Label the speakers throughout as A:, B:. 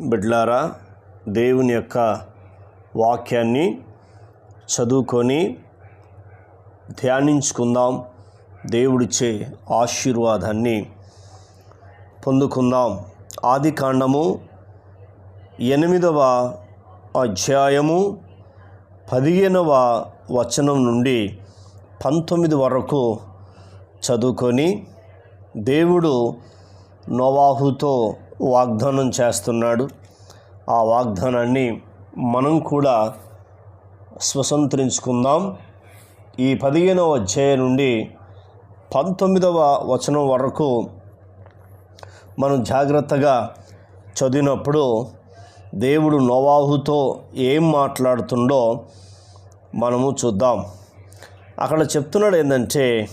A: బిడ్లారా దేవుని యొక్క వాక్యాన్ని చదువుకొని ధ్యానించుకుందాం. దేవుడిచ్చే ఆశీర్వాదాన్ని పొందుకుందాం. ఆది కాండము ఎనిమిదవ అధ్యాయము పదిహేనవ వచనం నుండి పంతొమ్మిది వరకు చదువుకొని దేవుడు నోవాహుతో వాగ్దానం చేస్తున్నాడు. ఆ వాగ్దానాన్ని మనం కూడా స్వతంత్రించుకుందాం. ఈ పదిహేనవ అధ్యాయం నుండి పంతొమ్మిదవ వచనం వరకు మనం జాగ్రత్తగా చదివినప్పుడు దేవుడు నోవాహుతో ఏం మాట్లాడుతుండో మనము చూద్దాం. అక్కడ చెప్తున్నాడు ఏంటంటే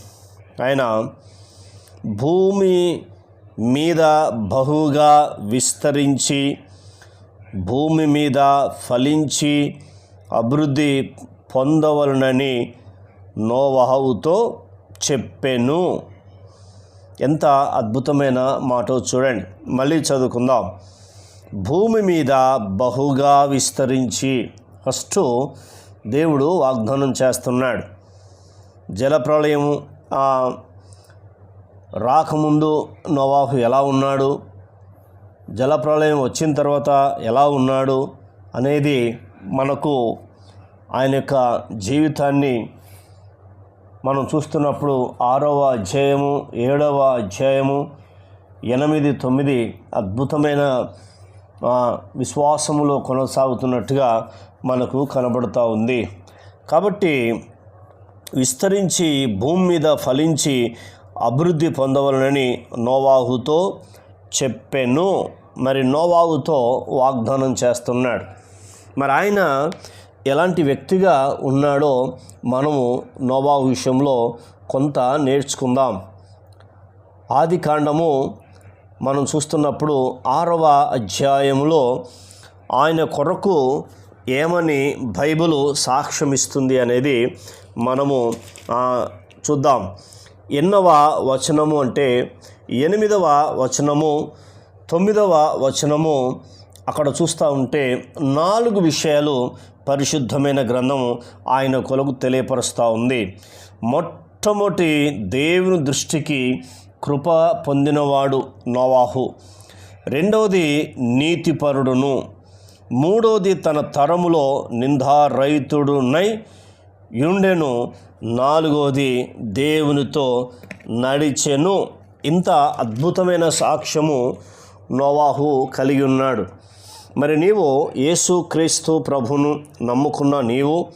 A: ఆయన భూమి మీద బహుగా విస్తరించి భూమి మీద ఫలించి అభివృద్ధి పొందవలనని నోవహవుతో చెప్పెను. ఎంత అద్భుతమైన మాట చూడండి. మళ్ళీ చదువుకుందాం. భూమి మీద బహుగా విస్తరించి ఫస్ట్ దేవుడు వాగ్దానం చేస్తున్నాడు. జలప్రళయం రాకముందు నోవాహు ఎలా ఉన్నాడు? జలప్రళయం వచ్చిన తర్వాత ఎలా ఉన్నాడు? అనేది మనకు ఆయన యొక్క జీవితాన్ని మనం చూస్తున్నప్పుడు ఆరవ అధ్యాయము ఏడవ అధ్యాయము ఎనిమిది తొమ్మిది అద్భుతమైన విశ్వాసములో కొనసాగుతున్నట్టుగా మనకు కనబడుతూ ఉంది. కాబట్టి విస్తరించి భూమి మీద ఫలించి అభివృద్ధి పొందవలనని నోవాహుతో చెప్పెను. మరి నోవాహుతో వాగ్దానం చేస్తున్నాడు. మరి ఆయన ఎలాంటి వ్యక్తిగా ఉన్నాడో మనము నోవాహు విషయంలో కొంత నేర్చుకుందాం. ఆది కాండము మనం చూస్తున్నప్పుడు ఆరవ అధ్యాయంలో ఆయన కొరకు ఏమని బైబిల్ సాక్ష్యమిస్తుంది అనేది మనము చూద్దాం. ఎన్నవ వచనము అంటే ఎనిమిదవ వచనము తొమ్మిదవ వచనము అక్కడ చూస్తూ ఉంటే నాలుగు విషయాలు పరిశుద్ధమైన గ్రంథము ఆయన కొలకు తెలియపరుస్తూ ఉంది. మొట్టమొదటి దేవుని దృష్టికి కృప పొందినవాడు నోవాహు. రెండవది నీతిపరుడును. మూడవది తన తరములో నిందారహితుడునై యుండెను నాలుగోది దేవునితో నడిచెను. ఇంత అద్భుతమైన సాక్ష్యము నోవాహు కలిగి ఉన్నాడు. మరి నీవు యేసు క్రీస్తు ప్రభును నమ్ముకున్న నీవు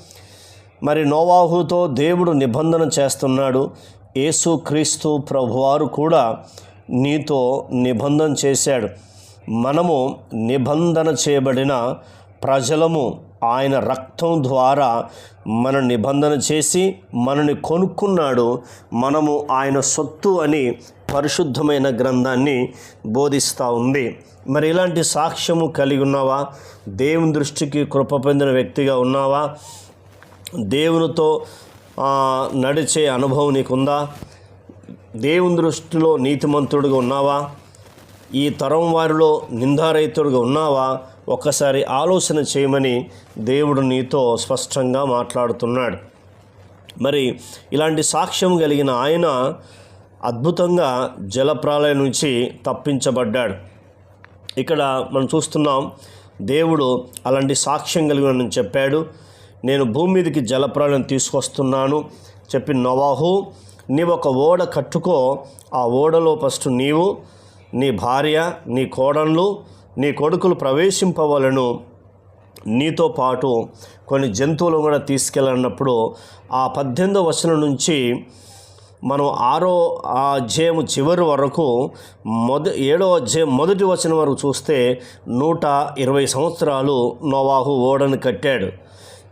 A: మరి నోవాహుతో దేవుడు నిబంధన చేస్తున్నాడు. యేసు క్రీస్తు ప్రభువారు కూడా నీతో నిబంధన చేశాడు. మనము నిబంధన చేయబడిన ప్రజలము ఆయన రక్తం ద్వారా మన నిబంధన చేసి మనని కొనుక్కున్నాడు. మనము ఆయన సొత్తు అని పరిశుద్ధమైన గ్రంథాన్ని బోధిస్తూ ఉంది. మరి ఇలాంటి సాక్ష్యము కలిగి ఉన్నావా? దేవుని దృష్టికి కృప పొందిన వ్యక్తిగా ఉన్నావా? దేవునితో నడిచే అనుభవం నీకుందా? దేవుని దృష్టిలో నీతిమంతుడిగా ఉన్నావా? ఈ తరం వారిలో నిందారహితుడిగా ఉన్నావా? ఒక్కసారి ఆలోచన చేయమని దేవుడు నీతో స్పష్టంగా మాట్లాడుతున్నాడు. మరి ఇలాంటి సాక్ష్యం కలిగిన ఆయన అద్భుతంగా జలప్రాలయం నుంచి తప్పించబడ్డాడు. ఇక్కడ మనం చూస్తున్నాం దేవుడు అలాంటి సాక్ష్యం కలిగిన చెప్పాడు. నేను భూమి మీదకి జలప్రాలయం తీసుకొస్తున్నాను చెప్పి నవాహు నీవు ఒక ఓడ కట్టుకో ఆ ఓడలో ఫస్ట్ నీవు నీ భార్య నీ కోడళ్ళు నీ కొడుకులు ప్రవేశింపవలను. నీతో పాటు కొన్ని జంతువులు కూడా తీసుకెళ్ళినప్పుడు ఆ పద్దెనిమిదో వచనం నుంచి మనం ఆరో ఆ అధ్యాయం చివరి వరకు మొద ఏడో అధ్యాయం మొదటి వచనం వరకు చూస్తే నూట ఇరవై సంవత్సరాలు నోవాహు ఓడను కట్టాడు.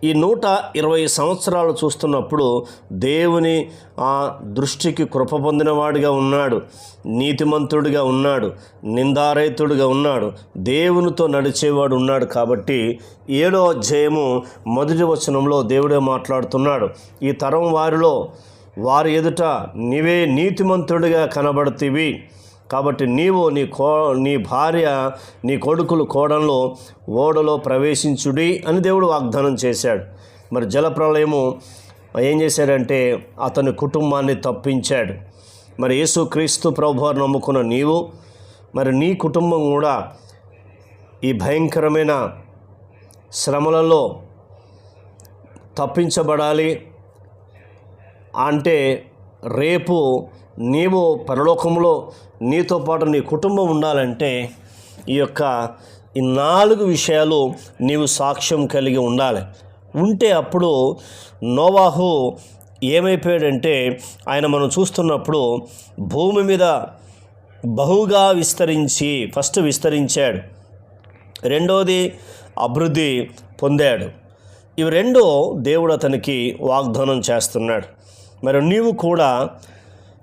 A: ఈ నూట ఇరవై సంవత్సరాలు చూస్తున్నప్పుడు దేవుని ఆ దృష్టికి కృప పొందినవాడిగా ఉన్నాడు నీతిమంతుడిగా ఉన్నాడు నిందారహితుడిగా ఉన్నాడు దేవునితో నడిచేవాడు ఉన్నాడు కాబట్టి ఏడో అధ్యాయము మొదటి వచనంలో దేవుడే మాట్లాడుతున్నాడు. ఈ తరం వారిలో వారి ఎదుట నీవే నీతిమంతుడిగా కనబడుతీవి. కాబట్టి నీవు నీ కో నీ భార్య నీ కొడుకులు కోడంలో ఓడలో ప్రవేశించుడి అని దేవుడు వాగ్దానం చేశాడు. మరి జలప్రలయము ఏం చేశాడంటే అతని కుటుంబాన్ని తప్పించాడు. మరి యేసు క్రీస్తు ప్రభువారు నమ్ముకున్న నీవు మరి నీ కుటుంబం కూడా ఈ భయంకరమైన శ్రమలలో తప్పించబడాలి అంటే రేపు నీవు పరలోకంలో నీతో పాటు నీ కుటుంబం ఉండాలంటే ఈ యొక్క ఈ నాలుగు విషయాలు నీవు సాక్ష్యం కలిగి ఉండాలి. ఉంటే అప్పుడు నోవాహు ఏమైపోయాడంటే ఆయన మనం చూస్తున్నప్పుడు భూమి మీద బహుగా విస్తరించి ఫస్ట్ విస్తరించాడు. రెండోది అభివృద్ధి పొందాడు. ఇవి రెండో దేవుడు అతనికి వాగ్దానం చేస్తున్నాడు. మరి నీవు కూడా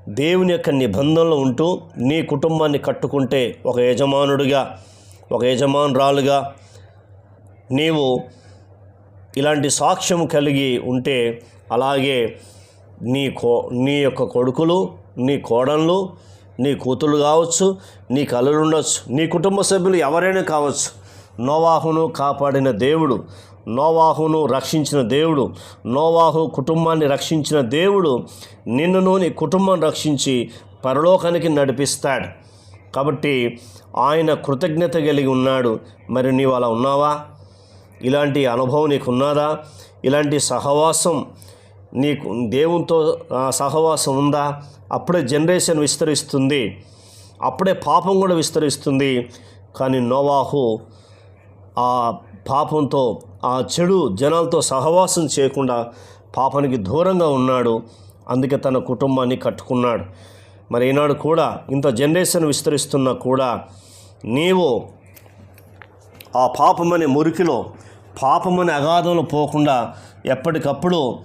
A: దేవుని యొక్క నిబంధనలు ఉంటూ నీ కుటుంబాన్ని కట్టుకుంటే ఒక యజమానుడిగా ఒక యజమానురాలుగా నీవు ఇలాంటి సాక్ష్యం కలిగి ఉంటే అలాగే నీ కో నీ యొక్క కొడుకులు నీ కోడళ్ళు నీ కూతురు కావచ్చు నీ కళ్ళు ఉండొచ్చు నీ కుటుంబ సభ్యులు ఎవరైనా కావచ్చు నోవాహును కాపాడిన దేవుడు నోవాహును రక్షించిన దేవుడు నోవాహు కుటుంబాన్ని రక్షించిన దేవుడు నిన్నును నీ కుటుంబం రక్షించి పరలోకానికి నడిపిస్తాడు. కాబట్టి ఆయన కృతజ్ఞత కలిగి ఉన్నాడు. మరి నీవు అలా ఉన్నావా? ఇలాంటి అనుభవం నీకు ఉన్నదా ఇలాంటి సహవాసం నీకు దేవునితో సహవాసం ఉందా? అప్పుడే జనరేషన్ విస్తరిస్తుంది. అప్పుడే పాపం కూడా విస్తరిస్తుంది. కానీ నోవాహు ఆ పాపంతో ఆ చెడు జనాలతో సహవాసం చేయకుండా పాపానికి దూరంగా ఉన్నాడు. అందుకే తన కుటుంబాన్ని కట్టుకున్నాడు. మరి ఈనాడు కూడా ఇంత జనరేషన్ విస్తరిస్తున్నా కూడా నీవు ఆ పాపమనే మురికిలో పాపమనే అగాధంలో పోకుండా ఎప్పటికప్పుడు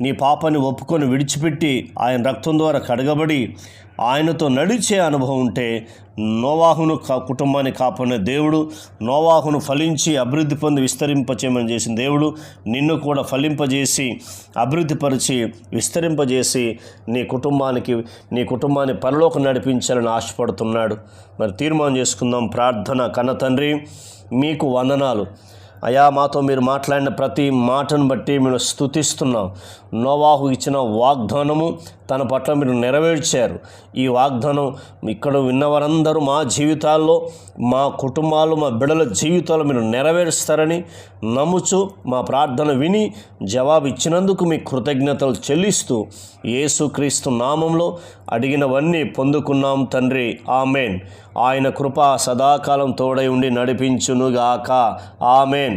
A: నీ పాపాన్ని ఒప్పుకొని విడిచిపెట్టి ఆయన రక్తం ద్వారా కడగబడి ఆయనతో నడిచే అనుభవం ఉంటే నోవాహును కా కుటుంబాన్ని కాపాడిన దేవుడు నోవాహును ఫలించి అభివృద్ధి పొంది విస్తరింపచేయమని చేసిన దేవుడు నిన్ను కూడా ఫలింపజేసి అభివృద్ధిపరిచి విస్తరింపజేసి నీ కుటుంబానికి నీ కుటుంబాన్ని పరలోకి నడిపించాలని ఆశపడుతున్నాడు. మరి తీర్మానం చేసుకుందాం. ప్రార్థన కన్న తండ్రి మీకు వందనాలు. అయా మాతో మీరు మాట్లాడిన ప్రతి మాటను బట్టి మేము స్థుతిస్తున్నాం నోవాహు ఇచ్చిన వాగ్దానము తన పట్ల మీరు నెరవేర్చారు. ఈ వాగ్దానం ఇక్కడ విన్నవారందరూ మా జీవితాల్లో మా కుటుంబాలు మా బిడల జీవితాలు మీరు నెరవేరుస్తారని నమ్ముచు మా ప్రార్థన విని జవాబు ఇచ్చినందుకు మీ కృతజ్ఞతలు చెల్లిస్తూ యేసుక్రీస్తు నామంలో అడిగినవన్నీ పొందుకున్నాం తండ్రి. ఆమెన్. ఆయన కృప సదాకాలం తోడై ఉండి నడిపించునుగాక. ఆమెన్.